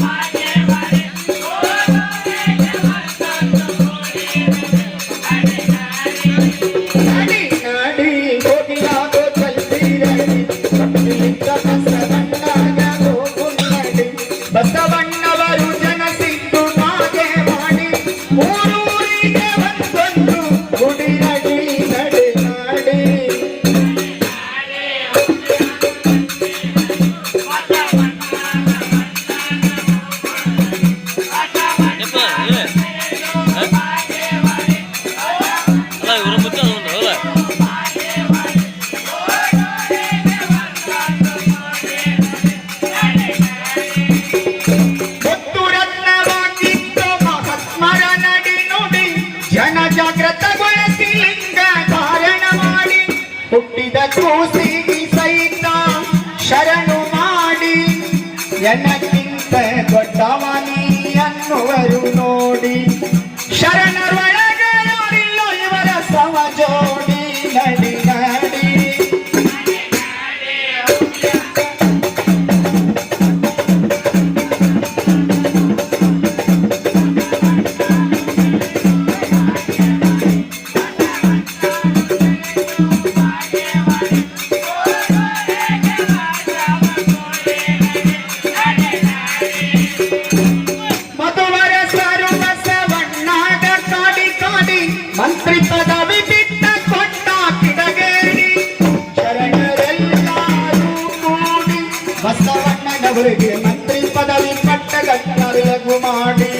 Bye. ಎನಕ್ಕಿಂತ ಅನ್ನುವರು ನೋಡಿ ಶರಣರೊಳಗನೋರಿಲ್ಲ ಇವರ ಸಮ ಜೋಡಿ ನಡಿ அவர்களுக்கு மந்திரி பதவி பட்ட கட்டருகுமாடி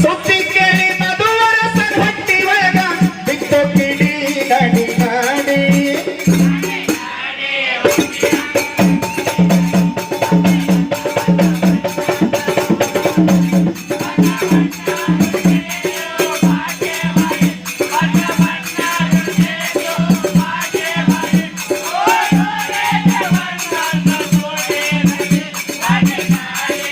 சுத்தி கேளி மதுவரசன் கட்டி வேகம் விட்டு பிடி நடி நாடி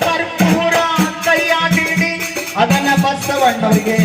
ಕರ್ಪೂರ ಕೈಯಾಡಿಡಿ ಅದನ್ನ ಬಸವಣ್ಣವರಿಗೆ